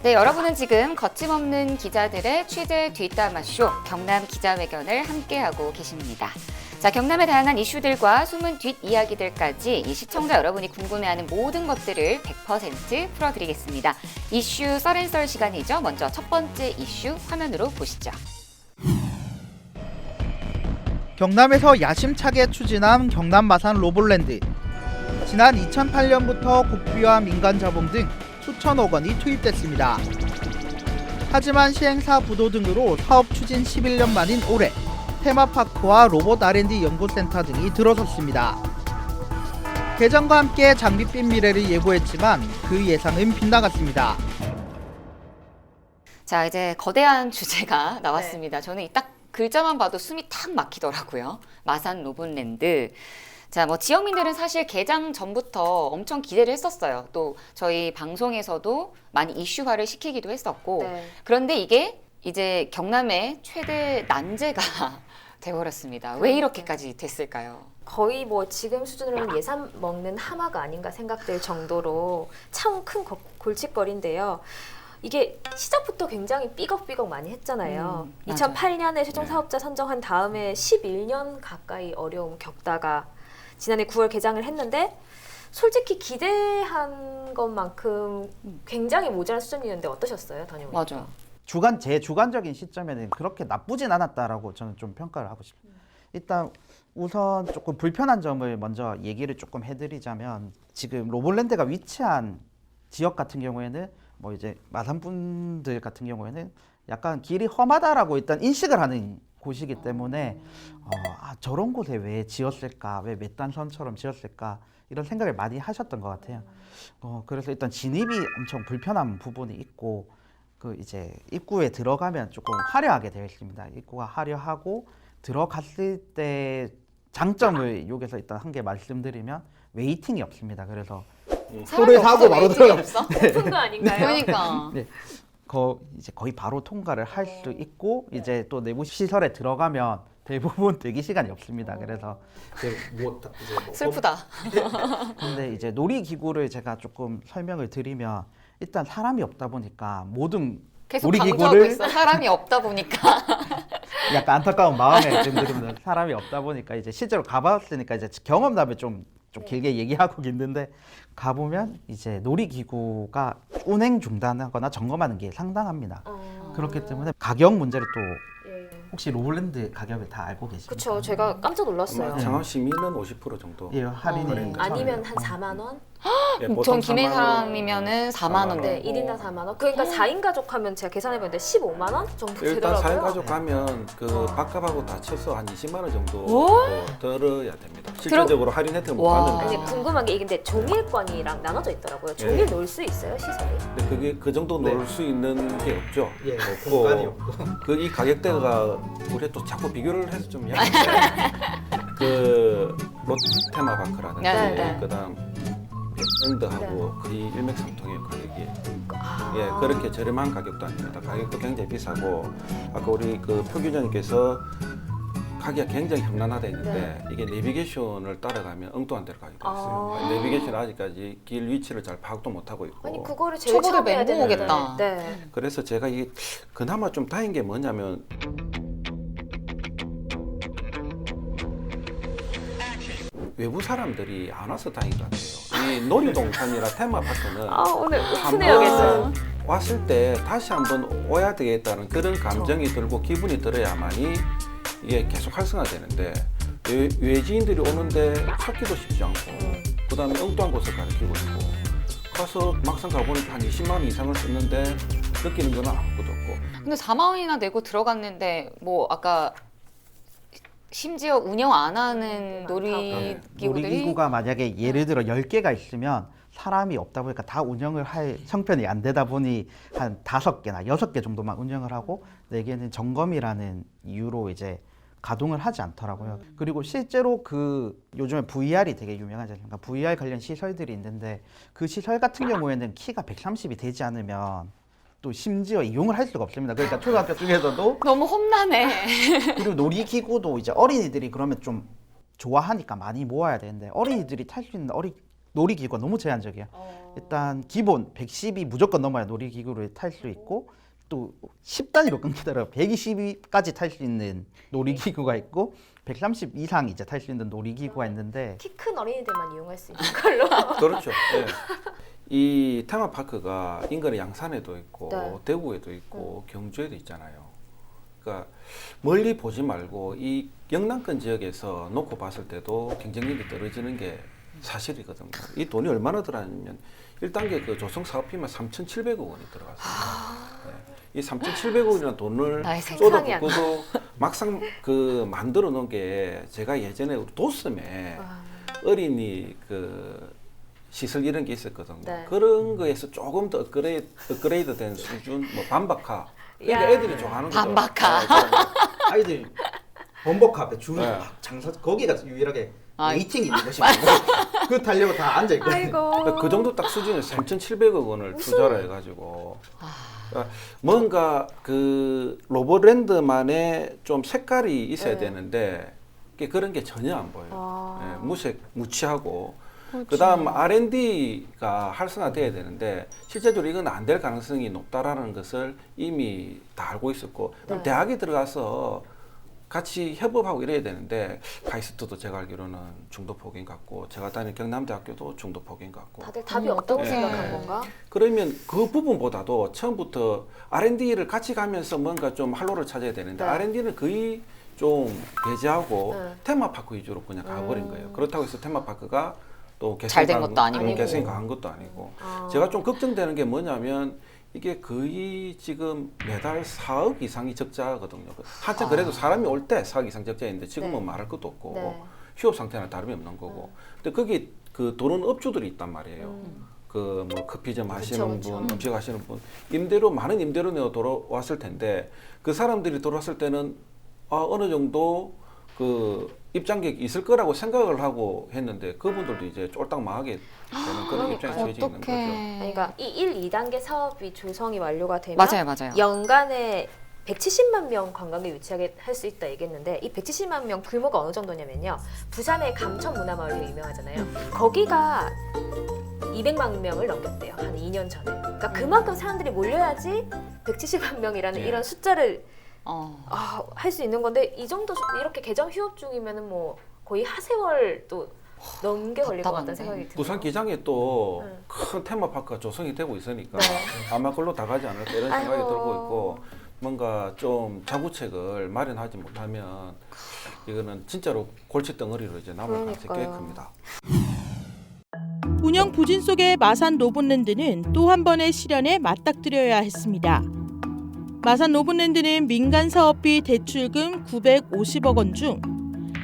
네, 여러분은 지금 거침없는 기자들의 취재 뒷담화쇼 경남 기자회견을 함께하고 계십니다. 자, 경남의 다양한 이슈들과 숨은 뒷이야기들까지 이 시청자 여러분이 궁금해하는 모든 것들을 100% 풀어드리겠습니다. 이슈 썰앤썰 시간이죠. 먼저 첫 번째 이슈 화면으로 보시죠. 경남에서 야심차게 추진한 경남 마산 로볼랜드. 지난 2008년부터 국비와 민간 자본 등 수천억 원이 투입됐습니다. 하지만 시행사 부도 등으로 사업 추진 11년 만인 올해 테마파크와 로봇 R&D 연구센터 등이 들어섰습니다. 개정과 함께 장밋빛 미래를 예고했지만 그 예상은 빗나갔습니다. 자, 이제 거대한 주제가 나왔습니다. 저는 이 딱 글자만 봐도 숨이 탁 막히더라고요. 마산 로봇랜드. 자, 뭐 지역민들은 사실 개장 전부터 엄청 기대를 했었어요. 또 저희 방송에서도 많이 이슈화를 시키기도 했었고. 네. 그런데 이게 이제 경남의 최대 난제가 되어버렸습니다. 왜 이렇게까지 됐을까요? 거의 뭐 지금 수준으로는 예산 먹는 하마가 아닌가 생각될 정도로 참 큰 골칫거리인데요. 이게 시작부터 굉장히 삐걱삐걱 많이 했잖아요. 음, 맞아요. 2008년에 최종 사업자 선정한 다음에 11년 가까이 어려움 겪다가 지난해 9월 개장을 했는데 솔직히 기대한 것만큼 굉장히 모자란 수준이었는데 어떠셨어요, 다녀오니까? 맞아. 주관 제 주관적인 시점에는 그렇게 나쁘진 않았다라고 저는 좀 평가를 하고 싶어요. 일단 우선 조금 불편한 점을 먼저 얘기를 조금 해드리자면 지금 로볼랜드가 위치한 지역 같은 경우에는 뭐 이제 마산 분들 같은 경우에는 약간 길이 험하다라고 일단 인식을 하는 곳이기 때문에 어, 아, 저런 곳에 왜 지었을까 왜 몇단선처럼 지었을까 이런 생각을 많이 하셨던 것 같아요. 어, 그래서 일단 진입이 엄청 불편한 부분이 있고 그 이제 입구에 들어가면 조금 화려하게 되어 있습니다. 입구가 화려하고 들어갔을 때 장점을 여기서 일단 한 개 말씀드리면 웨이팅이 없습니다. 그래서 소리 사고 없어, 바로 들어가. 없어? 오픈 거 아닌가요? 그러니까. 거 이제 거의 바로 통과를 할 수 있고 이제 또 내부 시설에 들어가면 대부분 대기 시간이 없습니다. 그래서 뭐, 이제 뭐 슬프다. 근데 이제 놀이 기구를 제가 조금 설명을 드리면 일단 사람이 없다 보니까 모든 계속 우리 강조하고 기구를- 있어. 사람이 없다 보니까. 약간 안타까운 마음에 지금 들으면 사람이 없다 보니까 이제 실제로 가봤으니까 이제 경험담을 좀, 좀 길게 얘기하고 있는데 가보면 이제 놀이기구가 운행 중단하거나 점검하는 게 상당합니다. 어... 그렇기 때문에 가격 문제를 또 예. 혹시 로블랜드 가격을 다 알고 계십니까? 그쵸, 제가 깜짝 놀랐어요. 아마 장학 시민은 50% 정도. 예, 할인이 어, 아니면 한 4만 원? 예, 전 보통 김해 4만 원. 사람이면은 4만 원. 네, 1인당 4만 원. 그러니까 4인 가족 하면 제가 계산해 봤는데 15만 원 정도 일단 되더라고요. 4인 가족 가면 그 밥값하고 다 쳐서 한 20만 원 정도 오? 더 들어야 됩니다. 실질적으로 할인 혜택을 못 와. 받는다. 아니 궁금한 게 이게 근데 종일권이랑 나눠져 있더라고요. 종일 예. 놀수 있어요 시설이? 근데 그게 그 정도 네. 놀수 있는 게 없죠. 예, 없고 공간이 없고. 그 이 가격대가 우리 또 자꾸 비교를 해서 좀 이야기해요. 그 롯테마바크라든지 네, 네. 그다음 랜드하고 거의 일맥상통해요 가격이. 아. 예, 그렇게 저렴한 가격도 아닙니다. 가격도 굉장히 비싸고 아까 우리 그 표기자님께서 가기가 굉장히 험난하다 했는데 이게 내비게이션을 따라가면 엉뚱한 데로 가기도 했어요. 아. 내비게이션 아직까지 길 위치를 잘 파악도 못 하고 있고. 아니 그거를 제일 초보들 처음 해야 되는데. 오겠다. 네. 그래서 제가 이게 그나마 좀 다행인 게 뭐냐면 외부 사람들이 안 와서 다행인 것 같아요. 이 놀이동산이나 테마파크는 아 오늘 한 오픈해야겠어요. 번 왔을 때 다시 한번 와야 되겠다는 그런 감정이 들고 기분이 들어야만이 이게 계속 활성화되는데 외, 외지인들이 오는데 찾기도 쉽지 않고 그다음에 엉뚱한 곳을 가리키고 있고 가서 막상 가보니까 한 20만 원 이상을 썼는데 느끼는 건 아무것도 없고 근데 4만 원이나 내고 들어갔는데 뭐 아까 심지어 운영 안 하는 네, 놀이 기구들이 놀이기구가 만약에 예를 들어 10개가 있으면 사람이 없다 보니까 다 운영을 할 형편이 안 되다 보니 한 다섯 개나 여섯 개 정도만 운영을 하고 네 개는 점검이라는 이유로 이제 가동을 하지 않더라고요. 그리고 실제로 그 요즘에 VR이 되게 유명하지 않습니까? VR 관련 시설들이 있는데 그 시설 같은 경우에는 키가 130이 되지 않으면 또 심지어 이용을 할 수가 없습니다. 그러니까 초등학교 중에서도 너무 험난해. 그리고 놀이기구도 이제 어린이들이 그러면 좀 좋아하니까 많이 모아야 되는데 어린이들이 탈 수 있는 어리 놀이기구가 너무 제한적이야. 일단 기본 110이 무조건 넘어야 놀이기구를 탈 수 있고 또 10단위로 끊기더라고. 120까지 탈 수 있는 놀이기구가 있고 130 이상 이제 탈 수 있는 놀이기구가 있는데 키 큰 어린이들만 이용할 수 있는 걸로. 그렇죠. 예. 이 테마파크가 인근의 양산에도 있고 네. 대구에도 있고 경주에도 있잖아요. 그러니까 멀리 보지 말고 이 영남권 지역에서 놓고 봤을 때도 경쟁력이 떨어지는 게 사실이거든요. 이 돈이 얼마나 들어가냐면 1단계 그 조성 사업비만 3,700억 원이 들어갔습니다. 네. 이 3,700억 원이라는 돈을 나의 생각이 쏟아붓고도 막상 그 만들어 놓은 게 제가 예전에 우리 도섬에 와. 어린이 그 시설 이런 게 있었거든요. 네. 그런 거에서 조금 더 업그레이드, 업그레이드 된 수준, 뭐 반박하. 그러니까 야. 애들이 좋아하는 거죠. 반박하. 네. 아이들 본복 앞에 줄을 네. 막 장사 거기가 유일하게 아. 웨이팅 있는 곳이 그 달려고 다 앉아 있거든요. 아이고. 그러니까 그 정도 딱 수준에 3,700억 원을 투자를 해가지고 그러니까 뭔가 그 로버랜드만의 좀 색깔이 있어야 네. 되는데 그게 그런 게 전혀 안 보여요. 아. 예, 무색, 무치하고 그다음 R&D가 활성화돼야 되는데 실제적으로 이건 안 될 가능성이 높다라는 것을 이미 다 알고 있었고 그럼 네. 대학에 들어가서 같이 협업하고 이래야 되는데 카이스트도 제가 알기로는 중도 폭인 같고 제가 다니는 경남대학교도 중도 폭인 같고 다들 답이 음, 없다고 어떡해. 생각한 건가? 그러면 그 부분보다도 처음부터 R&D를 같이 가면서 뭔가 좀 할로를 찾아야 되는데 네. R&D는 거의 좀 배제하고 네. 테마파크 위주로 그냥 가버린 음. 거예요. 그렇다고 해서 테마파크가 또 개성이 잘된 강한- 것도 아니고. 음, 개성이 강한 것도 아니고 아. 제가 좀 걱정되는 게 뭐냐면 이게 거의 지금 매달 4억 이상이 적자거든요. 한참 그래도 사람이 올 때 4억 이상 적자인데 지금은 네. 말할 것도 없고 네. 휴업 상태나 다름이 없는 거고. 근데 거기 그 도는 업주들이 있단 말이에요. 음. 그뭐 커피점 하시는 그쵸, 그쵸. 분, 음식 하시는 분, 임대료 많은 임대료 내어 돌아왔을 텐데 그 사람들이 돌아왔을 때는 아, 어느 정도 그 입장객이 있을 거라고 생각을 하고 했는데 그분들도 이제 쫄딱 망하게 되는 그런 입장에 처해져 있는 거죠. 어떡해. 그러니까 이 1, 2단계 사업이 조성이 완료가 되면 맞아요, 맞아요. 연간에 170만 명 관광객 유치하게 할 수 있다 얘기했는데 이 170만 명 규모가 어느 정도냐면요. 부산의 감천 문화마을이 유명하잖아요. 거기가 200만 명을 넘겼대요. 한 2년 전에. 그러니까 그만큼 사람들이 몰려야지 170만 명이라는 예. 이런 숫자를 어. 아, 할 수 있는 건데 이 정도 수- 이렇게 개점 휴업 중이면은 뭐 거의 하세월 또 넘게 걸릴 것 같다는 답답한데. 생각이 듭니다. 부산 기장에 또 네. 큰 테마파크가 조성이 되고 있으니까 네. 아마 그걸로 다 가지 않을까 이런 생각이 아이고. 들고 있고 뭔가 좀 자구책을 마련하지 못하면 이거는 진짜로 골칫덩어리로 이제 남을 가능성이 꽤 그러니까요. 큽니다. 운영 부진 속의 마산 로봇랜드는 또 한 번의 시련에 맞닥뜨려야 했습니다. 마산 로봇랜드는 민간 사업비 대출금 950억 원 중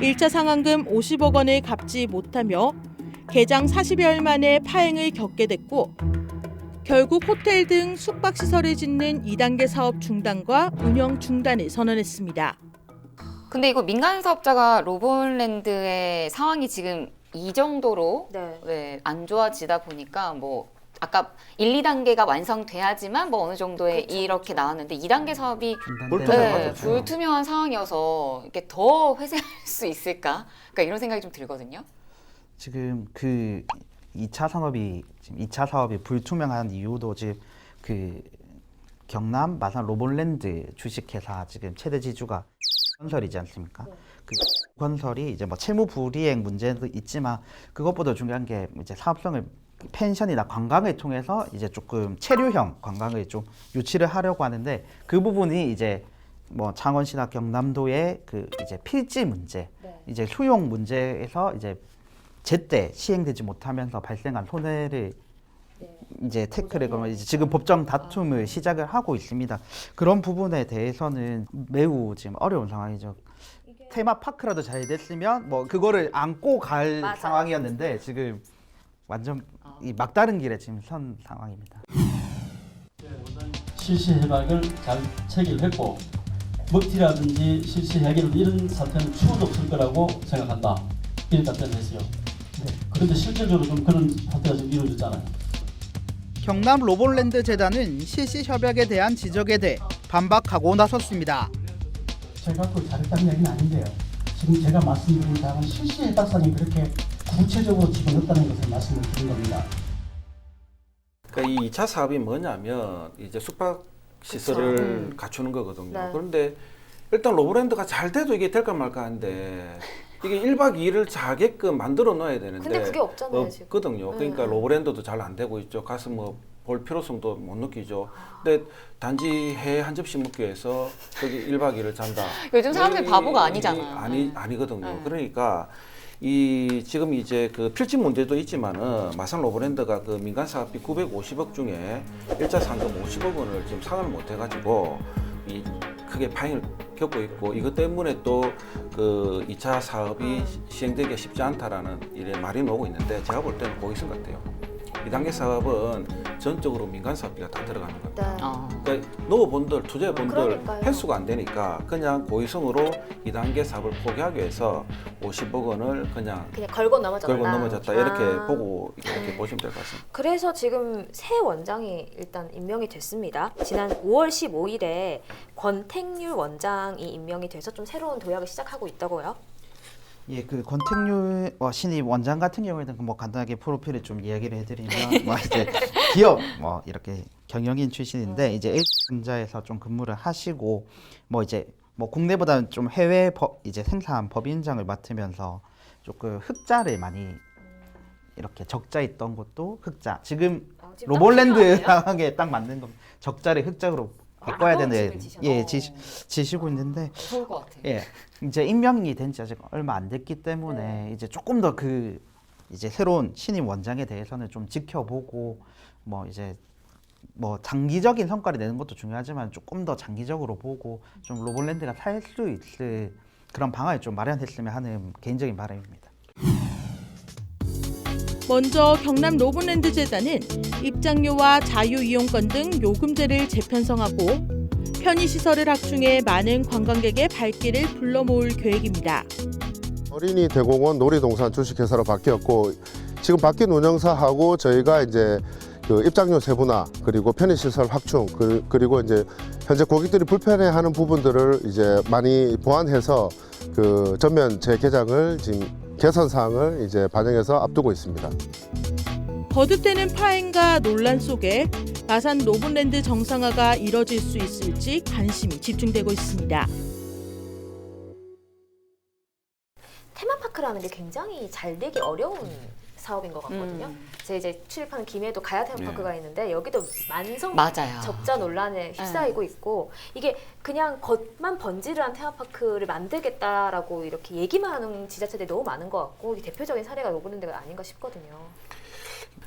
1차 상환금 50억 원을 갚지 못하며 개장 40여일 만에 파행을 겪게 됐고 결국 호텔 등 숙박시설을 짓는 2단계 사업 중단과 운영 중단을 선언했습니다. 근데 이거 민간 사업자가 로봇랜드의 상황이 지금 이 정도로 네. 네, 안 좋아지다 보니까 뭐 아까 1, 2단계가 완성돼야지만 뭐 어느 정도의 그쵸, 이렇게. 나왔는데 2단계 사업이 불투명하죠. 네. 불투명한 상황이어서 이게 더 회생할 수 있을까? 그러니까 이런 생각이 좀 들거든요. 지금 그 2차 산업이 지금 2차 사업이 불투명한 이유도 지금 그 경남 마산 로봇랜드 주식회사 지금 최대 지주가 건설이지 않습니까? 그 건설이 이제 뭐 채무 불이행 문제도 있지만 그것보다 중요한 게 이제 사업성을 펜션이나 관광을 통해서 이제 조금 체류형 관광을 좀 유치를 하려고 하는데 그 부분이 이제 뭐 창원시나 경남도의 그 이제 필지 문제, 네. 이제 수용 문제에서 이제 제때 시행되지 못하면서 발생한 손해를 네. 이제 태클을 걸면 이제 지금 법정 다툼을 시작을 하고 있습니다. 그런 부분에 대해서는 매우 지금 어려운 상황이죠. 테마 파크라도 잘 됐으면 뭐 그거를 안고 갈 맞아요. 상황이었는데 지금 완전 이 막다른 길에 지금 선 상황입니다. 실시 해박을 잘 체결했고 먹튀라든지 실시 해결 이런 사태는 추후도 없을 거라고 생각한다. 이런 답변을 했어요. 그런데 실질적으로 좀 그런 사태가 좀 이루어졌잖아요. 경남 로봇랜드 재단은 실시 협약에 대한 지적에 대해 반박하고 나섰습니다. 제가 그걸 잘했다는 얘기는 아닌데요. 지금 제가 말씀드린 다음은 실시 해박상이 그렇게 구체적으로 집어넣었다는 것을 말씀을 드린 겁니다. 그러니까 이 2차 사업이 뭐냐면 이제 숙박 시설을 음. 갖추는 거거든요. 네. 그런데 일단 로브랜드가 잘 돼도 이게 될까 말까 한데 이게 1박 2일을 자게끔 만들어 놔야 되는데 근데 그게 없잖아요, 지금. 없거든요. 그러니까 네. 로브랜드도 잘 안 되고 있죠. 가서 뭐 볼 필요성도 못 느끼죠. 근데 단지 해 한 접시 먹기 위해서 거기 1박 2일을 잔다. 요즘 사람들이 이- 바보가 이- 아니잖아요. 아니 네. 아니거든요. 네. 그러니까 이 지금 이제 그 필진 문제도 있지만은 마산 로브랜드가 그 민간 사업비 950억 중에 일자 상금 50억 원을 지금 상환을 못 해가지고 이 크게 파행을 겪고 있고 이것 때문에 또 그 2차 사업이 시행되기가 쉽지 않다라는 이래 말이 나오고 있는데 제가 볼 때는 고의성 같아요. 2단계 사업은 전적으로 민간 사업비가 다 들어가는 겁니다. 네. 어. 그러니까 투자자분들 그러니까요. 횟수가 안 되니까 그냥 고의성으로 2단계 사업을 포기하기 위해서 50억 원을 그냥 그냥 걸고 넘어졌다. 걸고 넘어졌다 이렇게 아. 보고 이렇게 네. 보시면 될 것 같습니다. 그래서 지금 새 원장이 일단 임명이 됐습니다. 지난 5월 15일에 권택률 원장이 임명이 돼서 좀 새로운 도약을 시작하고 있다고요. 예, 그 권택률 어, 신입 원장 같은 경우에는 뭐 간단하게 프로필을 좀 이야기를 해드리면 뭐 이제 기업 뭐 이렇게 경영인 출신인데 이제 H전자에서 좀 근무를 하시고 뭐 이제 뭐 국내보다는 좀 해외 법 이제 생산 법인장을 맡으면서 조금 흑자를 많이 이렇게 적자 있던 것도 흑자 지금 아, 로볼랜드. 상황에 딱 맞는 겁니다. 적자를 흑자로 바꿔야 아, 되는 지셔. 예 어. 지, 지시고 있는데 좋을 것 같아. 예, 이제 임명이 된 지 아직 얼마 안 됐기 때문에 이제 조금 더 그 이제 새로운 신임 원장에 대해서는 좀 지켜보고 뭐 이제 뭐 장기적인 성과를 내는 것도 중요하지만 조금 더 장기적으로 보고 좀 로볼랜드가 살 수 있을 그런 방안을 좀 마련했으면 하는 개인적인 바람입니다. 먼저 경남 로브랜드 재단은 입장료와 자유이용권 등 요금제를 재편성하고 편의시설을 확충해 많은 관광객의 발길을 불러 모을 계획입니다. 어린이 대공원 놀이동산 주식회사로 바뀌었고 지금 바뀐 운영사하고 저희가 이제 그 입장료 세분화 그리고 편의시설 확충 그, 그리고 이제 현재 고객들이 불편해하는 부분들을 이제 많이 보완해서 그 전면 재개장을 지금 개선 사항을 이제 반영해서 앞두고 있습니다. 거듭되는 파행과 논란 속에 마산 노블랜드 정상화가 이뤄질 수 있을지 관심이 집중되고 있습니다. 테마파크라는 게 굉장히 잘 되기 어려운 사업인 것 같거든요. 음. 제 이제 출입하는 김해도 가야 테마파크가 네. 있는데 여기도 만성 맞아요. 적자 논란에 휩싸이고 있고 이게 그냥 겉만 번지르한 테마파크를 만들겠다라고 이렇게 얘기만 하는 지자체들이 너무 많은 것 같고 이게 대표적인 사례가 로브랜드가 아닌가 싶거든요.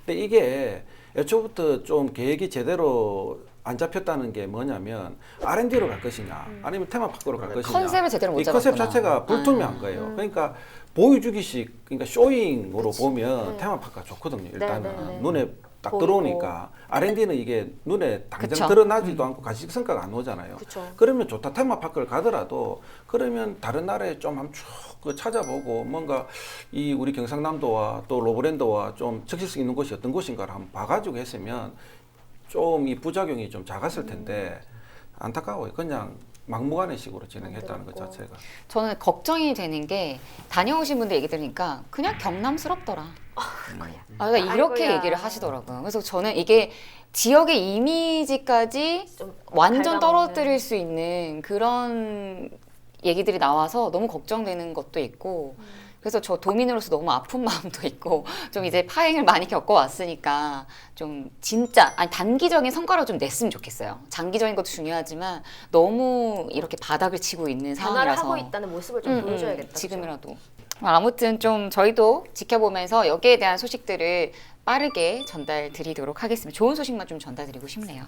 근데 이게 애초부터 좀 계획이 제대로 안 잡혔다는 게 뭐냐면 R&D로 갈 것이냐 아니면 테마파크로 갈 것이냐 컨셉을 제대로 못 이 컨셉 잡았구나. 자체가 불투명한 아. 거예요. 그러니까 보여주기식 그러니까 쇼잉으로. 보면 네. 테마파크가 좋거든요. 일단은 네, 네, 네. 눈에 딱 보이고. 들어오니까 R&D는 이게 눈에 당장 그쵸. 드러나지도 않고 가식 성과가 안 오잖아요. 그렇죠. 그러면 좋다 테마파크를 가더라도 그러면 다른 나라에 좀 한번 쭉그 찾아보고 뭔가 이 우리 경상남도와 또 로브랜드와 좀 적실성 있는 곳이 어떤 곳인가를 한번 봐가지고 했으면 좀 이 부작용이 좀 작았을 텐데 안타까워요. 그냥 막무가내 식으로 진행했다는 것. 자체가. 저는 걱정이 되는 게 다녀오신 분들 얘기 들으니까 그냥 경남스럽더라. 아, 그러니까 이렇게 아이고야. 얘기를 하시더라고요. 그래서 저는 이게 지역의 이미지까지 좀 완전. 떨어뜨릴 수 있는 그런 얘기들이 나와서 너무 걱정되는 것도 있고 그래서 저 도민으로서 너무 아픈 마음도 있고 좀 이제 파행을 많이 겪어왔으니까 좀 진짜 아니 단기적인 성과를 좀 냈으면 좋겠어요. 장기적인 것도 중요하지만 너무 이렇게 바닥을 치고 있는 변화를 상황이라서 하고 있다는 모습을 좀 음, 음, 보여줘야겠다. 그죠? 지금이라도. 아무튼 좀 저희도 지켜보면서 여기에 대한 소식들을 빠르게 전달 드리도록 하겠습니다. 좋은 소식만 좀 전달 드리고 싶네요.